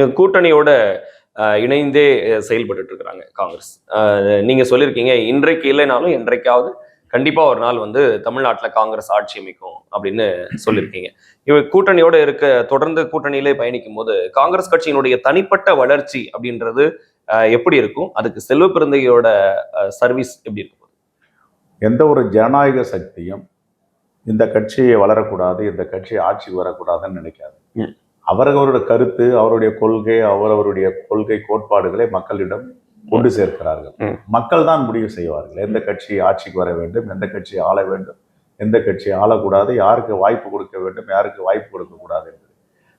இங்க கூட்டணியோட இணைந்தே அஹ், செயல்பட்டுட்டு இருக்கிறாங்க காங்கிரஸ் நீங்க சொல்லியிருக்கீங்க இன்றைக்கு இல்லைனாலும் என்றைக்காவது கண்டிப்பா ஒரு நாள் வந்து தமிழ்நாட்டுல காங்கிரஸ் ஆட்சி அமைக்கும் அப்படின்னு சொல்லியிருக்கீங்க இவ கூட்டணியோட இருக்க தொடர்ந்து கூட்டணியிலே பயணிக்கும் போது காங்கிரஸ் கட்சியினுடைய தனிப்பட்ட வளர்ச்சி அப்படின்றது எப்படி இருக்கும்? அதுக்கு செல்வ பிறந்தையோட சர்வீஸ் எப்படி இருக்கும்? எந்த ஒரு ஜனநாயக சக்தியும் இந்த கட்சி வளரக்கூடாது இந்த கட்சி ஆட்சிக்கு வரக்கூடாதுன்னு நினைக்காது. அவரவருடைய கருத்து அவருடைய கொள்கை அவரவருடைய கொள்கை கோட்பாடுகளை மக்களிடம் கொண்டு சேர்க்கிறார்கள். மக்கள் தான் முடிவு செய்வார்கள். எந்த கட்சி ஆட்சிக்கு வர வேண்டும் எந்த கட்சி ஆள வேண்டும் எந்த கட்சி ஆளக்கூடாது யாருக்கு வாய்ப்பு கொடுக்க வேண்டும் யாருக்கு வாய்ப்பு கொடுக்கக்கூடாது என்பது.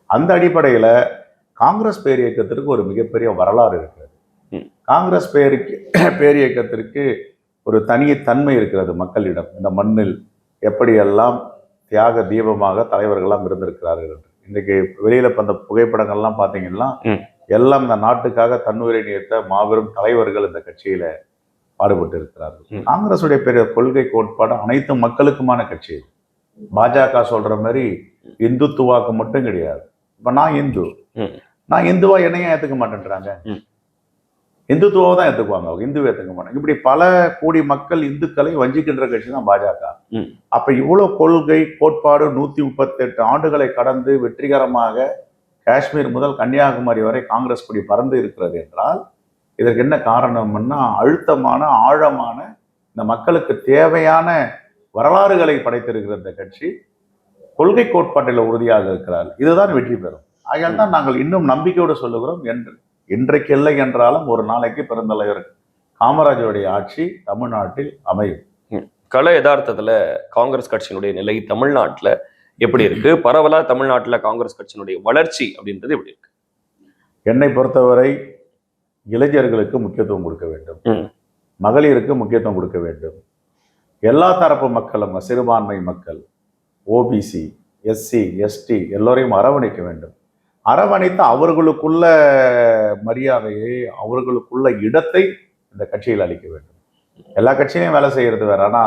அந்த அடிப்படையில காங்கிரஸ் பேர் இயக்கத்திற்கு ஒரு மிகப்பெரிய வரலாறு இருக்கிறது. காங்கிரஸ் பேருக்கு பேர் இயக்கத்திற்கு ஒரு தனி தன்மை இருக்கிறது மக்களிடம். இந்த மண்ணில் எப்படியெல்லாம் தியாக தீபமாக தலைவர்கள்லாம் இருந்திருக்கிறார்கள் என்று. இன்றைக்கு வெளியில அந்த புகைப்படங்கள்லாம் பார்த்தீங்கன்னா. எல்லாம் இந்த நாட்டுக்காக தன்னுயிரை நீர்த்த மாபெரும் தலைவர்கள் இந்த கட்சியில பாடுபட்டு இருக்கிறார்கள் ம். காங்கிரசுடைய பெரிய கொள்கை கோட்பாடு அனைத்து மக்களுக்குமான கட்சி. பாஜக சொல்ற மாதிரி இந்துத்துவாக்கு மட்டும் கிடையாது இப்ப நான் இந்து. நான் இந்துவா என்னையும் ஏத்துக்க மாட்டேன்றாங்க ம். இந்துத்துவாவை தான் ஏத்துக்குவாங்க அவங்க. இந்துவை ஏத்துக்க மாட்டாங்க. இப்படி பல கோடி மக்கள் இந்துக்களை வஞ்சிக்கின்ற கட்சி தான் பாஜக. அப்ப இவ்வளவு கொள்கை கோட்பாடு நூத்தி முப்பத்தெட்டு ஆண்டுகளை கடந்து வெற்றிகரமாக காஷ்மீர் முதல் கன்னியாகுமரி வரை காங்கிரஸ் கொடி பறந்து இருக்கிறது என்றால் இதற்கு என்ன காரணம்னா அழுத்தமான ஆழமான இந்த மக்களுக்கு தேவையான வரலாறுகளை படைத்திருக்கிற இந்த கட்சி கொள்கை கோட்பாட்டில் உறுதியாக இருக்கிறார். இதுதான் வெற்றி பெறும். ஆகையால் தான் நாங்கள் இன்னும் நம்பிக்கையோடு சொல்லுகிறோம் என்று. இன்றைக்கு இல்லை என்றாலும் ஒரு நாளைக்கு பெருந்தலைவர் காமராஜருடைய ஆட்சி தமிழ்நாட்டில் அமையும். கள யதார்த்தத்துல காங்கிரஸ் கட்சியினுடைய நிலை தமிழ்நாட்டுல எப்படி இருக்கு? பரவலா தமிழ்நாட்டுல காங்கிரஸ் கட்சியினுடைய வளர்ச்சி அப்படின்றது எப்படி இருக்கு? என்னை பொறுத்தவரை இளைஞர்களுக்கு முக்கியத்துவம் கொடுக்க வேண்டும். மகளிருக்கு முக்கியத்துவம் கொடுக்க வேண்டும். எல்லா தரப்பு மக்களும் சிறுபான்மை மக்கள் ஓபிசி எஸ்சி எஸ்டி எல்லோரையும் அரவணைக்க வேண்டும். அரவணைத்து அவர்களுக்குள்ள மரியாதையை அவர்களுக்குள்ள இடத்தை இந்த கட்சியில் அளிக்க வேண்டும். எல்லா கட்சியிலையும் வேலை செய்யறது வேற. ஆனா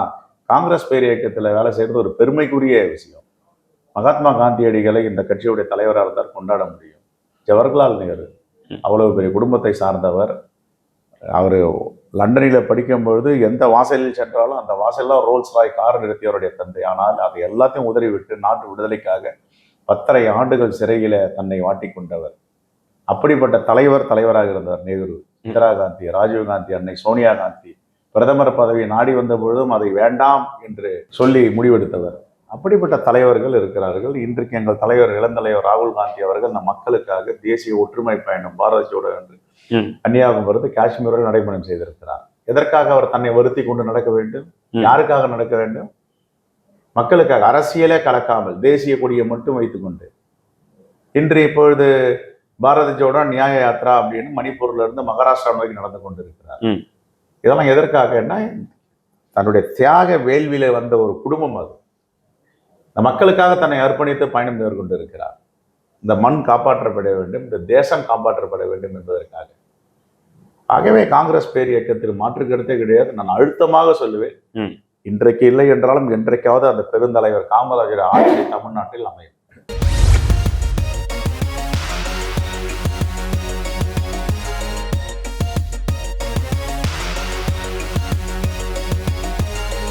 காங்கிரஸ் பேர் இயக்கத்தில் வேலை செய்யறது ஒரு பெருமைக்குரிய விஷயம். மகாத்மா காந்தியடிகளை இந்த கட்சியுடைய தலைவராக இருந்தால் கொண்டாட முடியும். ஜவஹர்லால் நேரு அவ்வளவு பெரிய குடும்பத்தை சார்ந்தவர். அவர் லண்டனில் படிக்கும்பொழுது எந்த வாசலில் சென்றாலும் அந்த வாசலில் ரோல்ஸ் ராய் கார் நிறுத்தியவருடைய தந்தை. ஆனால் அதை எல்லாத்தையும் உதறிவிட்டு நாட்டு விடுதலைக்காக பத்தரை ஆண்டுகள் சிறையில தன்னை வாட்டிக் கொண்டவர் அப்படிப்பட்ட தலைவர் தலைவராக இருந்தவர் நேரு. இந்திரா காந்தி ராஜீவ் காந்தி அன்னை சோனியா காந்தி. பிரதமர் பதவியை நாடி வந்த பொழுதும் அதை வேண்டாம் என்று சொல்லி முடிவெடுத்தவர். அப்படிப்பட்ட தலைவர்கள் இருக்கிறார்கள். இன்றைக்கு எங்கள் தலைவர் இளந்தலைவர் ராகுல் காந்தி அவர்கள் இந்த மக்களுக்காக தேசிய ஒற்றுமை பயணம் பாரத் ஜோடோ என்று. கன்னியாகுமரி காஷ்மீர் நடைபயணம் செய்திருக்கிறார். எதற்காக அவர் தன்னை வருத்தி கொண்டு நடக்க வேண்டும். யாருக்காக நடக்க வேண்டும்? மக்களுக்காக அரசியலே கலக்காமல் தேசிய கொடியை மட்டும் வைத்துக்கொண்டு இன்று இப்பொழுது பாரத ஜோடோ நியாய யாத்ரா அப்படின்னு மணிப்பூர்ல இருந்து மகாராஷ்டிரா நோக்கி நடந்து கொண்டிருக்கிறார். இதெல்லாம் எதற்காகன்னா தன்னுடைய தியாக வேள்வியில வந்த ஒரு குடும்பம் அது. இந்த மக்களுக்காக தன்னை அர்ப்பணித்து பயணம் மேற்கொண்டு இருக்கிறார் இந்த மண் காப்பாற்றப்பட வேண்டும் இந்த தேசம் காப்பாற்றப்பட வேண்டும் என்பதற்காக. ஆகவே காங்கிரஸ் பேர் இயக்கத்தில் மாற்று கருத்தே கிடையாது. நான் அழுத்தமாக சொல்லுவேன். இன்றைக்கு இல்லை என்றாலும் என்றைக்காவது அந்த பெருந்தலைவர் காமராஜர் ஆட்சி தமிழ்நாட்டில் அமையும்.